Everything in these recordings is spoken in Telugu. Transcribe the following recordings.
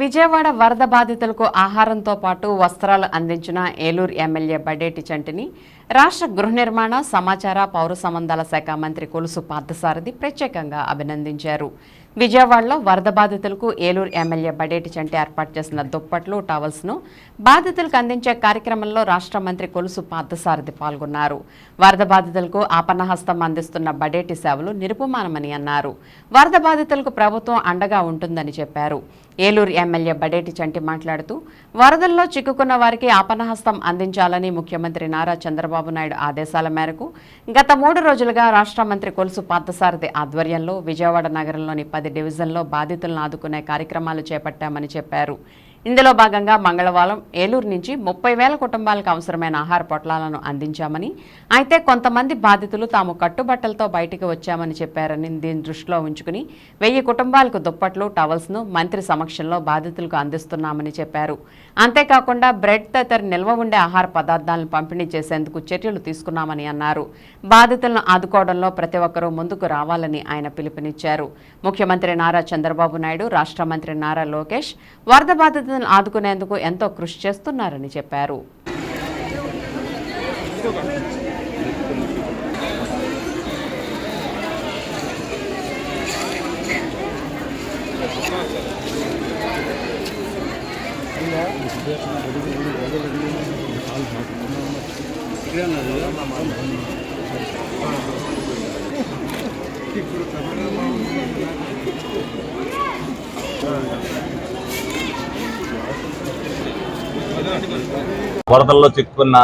విజయవాడ వరద బాధితులకు ఆహారంతో పాటు వస్త్రాలు అందించిన ఏలూరు ఎమ్మెల్యే బడేటి చంటిని రాష్ట్ర గృహ నిర్మాణ సమాచార పౌర సంబంధాల శాఖ మంత్రి కొలుసు పార్థసారథి ప్రత్యేకంగా అభినందించారు. విజయవాడలో వరద బాధితులకు ఏలూరు ఎమ్మెల్యే బడేటి చంటి ఏర్పాటు చేసిన దుప్పట్లు టవల్స్ను బాధితులకు అందించే కార్యక్రమంలో రాష్ట్ర మంత్రి కొలుసు పార్థసారథి పాల్గొన్నారు. వరద బాధితులకు ఆపన్నహస్తం అందిస్తున్న బడేటి సేవలు నిరుపమానమని అన్నారు. వరద బాధితులకు ప్రభుత్వం అండగా ఉంటుందని చెప్పారు. ఏలూరు ఎమ్మెల్యే బడేటి చంటి మాట్లాడుతూ వరదల్లో చిక్కుకున్న వారికి ఆపన్నహస్తం అందించాలని ముఖ్యమంత్రి నారా చంద్రబాబు నాయుడు ఆదేశాల మేరకు గత మూడు రోజులుగా రాష్ట్ర మంత్రి కొలుసు పార్థసారథి ఆధ్వర్యంలో విజయవాడ నగరంలోని పది డివిజన్లో బాధితులను ఆదుకునే కార్యక్రమాలు చేపట్టామని చెప్పారు. ఇందులో భాగంగా మంగళవారం ఏలూరు నుంచి ముప్పై వేల కుటుంబాలకు అవసరమైన ఆహార పొట్లాలను అందించామని అయితే కొంతమంది బాధితులు తాము కట్టుబట్టలతో బయటికి వచ్చామని చెప్పారని దీన్ని దృష్టిలో ఉంచుకుని వెయ్యి కుటుంబాలకు దుప్పట్లు టవల్స్ను మంత్రి సమక్షంలో బాధితులకు అందిస్తున్నామని చెప్పారు. అంతేకాకుండా బ్రెడ్ తదితర నిల్వ ఉండే ఆహార పదార్థాలను పంపిణీ చేసేందుకు చర్యలు తీసుకున్నామని అన్నారు. బాధితులను ఆదుకోవడంలో ప్రతి ఒక్కరూ ముందుకు రావాలని ఆయన పిలుపునిచ్చారు. ముఖ్యమంత్రి నారా చంద్రబాబు నాయుడు రాష్ట్ర మంత్రి నారా లోకేష్ వరద బాధితులను ఆదుకునేందుకు ఎంతో కృషి చేస్తున్నారని చెప్పారు. వరదల్లో చిక్కుకున్న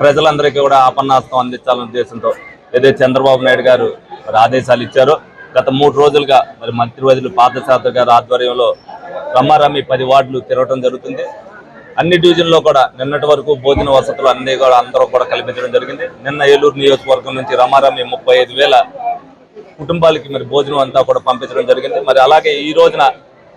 ప్రజలందరికీ కూడా ఆపన్నాస్తం అందించాలనే ఉద్దేశంతో ఏదైతే చంద్రబాబు నాయుడు గారు మరి ఆదేశాలు ఇచ్చారో. గత మూడు రోజులుగా మరి మంత్రివర్యులు పార్థసారథి గారి ఆధ్వర్యంలో రమారమి పది వార్డులు తిరగటం జరుగుతుంది. అన్ని డివిజన్లో కూడా నిన్నటి వరకు భోజన వసతులు అన్ని కూడా అందరూ కూడా కల్పించడం జరిగింది. నిన్న ఏలూరు నియోజకవర్గం నుంచి రమారమి ముప్పై ఐదు వేల కుటుంబాలకి మరి భోజనం అంతా కూడా పంపించడం జరిగింది. మరి అలాగే ఈ రోజున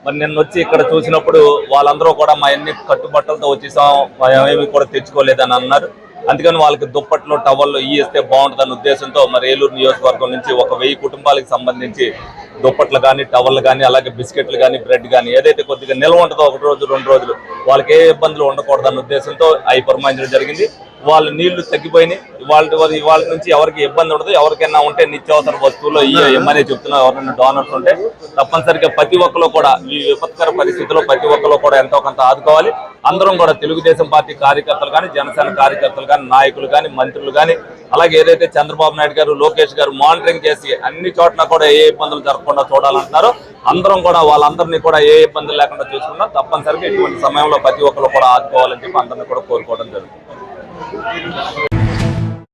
మరి నిన్న వచ్చి ఇక్కడ చూసినప్పుడు వాళ్ళందరూ కూడా మా ఎన్ని కట్టుబట్టలతో వచ్చేసాం మా కూడా తెచ్చుకోలేదని అన్నారు. అందుకని వాళ్ళకి దుప్పట్లు టవల్లో ఇస్తే బాగుంటుందన్న ఉద్దేశంతో మరి ఏలూరు నియోజకవర్గం నుంచి ఒక వెయ్యి కుటుంబాలకు సంబంధించి దుప్పట్లు కానీ టవర్లు కానీ అలాగే బిస్కెట్లు కానీ బ్రెడ్ కానీ ఏదైతే కొద్దిగా నిల్వ ఉంటుందో ఒక రోజు రెండు రోజులు వాళ్ళకి ఏ ఇబ్బందులు ఉండకూడదన్న ఉద్దేశంతో అవి పురమాయించడం జరిగింది. వాళ్ళ నీళ్ళు తగ్గిపోయినాయి. వాళ్ళ ఇవాళ నుంచి ఎవరికి ఇబ్బంది ఉండదు. ఎవరికైనా ఉంటే నిత్యావసర వస్తువులు ఇమ్మని చెప్తున్నా ఎవరైనా డోనర్స్ ఉంటే తప్పనిసరిగా ప్రతి ఒక్కరు కూడా ఈ విపత్కర పరిస్థితుల్లో ప్రతి ఒక్కరు కూడా ఎంతో కొంత ఆదుకోవాలి. అందరం కూడా తెలుగుదేశం పార్టీ కార్యకర్తలు కానీ జనసేన కార్యకర్తలు కానీ నాయకులు కానీ మంత్రులు కానీ అలాగే ఏదైతే చంద్రబాబు నాయుడు గారు లోకేష్ గారు మానిటరింగ్ చేసి అన్ని చోట్ల కూడా ఏ ఇబ్బందులు జరగకుండా చూడాలంటున్నారో. అందరం కూడా వాళ్ళందరినీ కూడా ఏ ఇబ్బందులు లేకుండా చూసుకున్నా తప్పనిసరిగా ఇటువంటి సమయంలో ప్రతి ఒక్కరు కూడా ఆదుకోవాలని చెప్పి అందరినీ కూడా కోరుకోవడం జరుగుతుంది.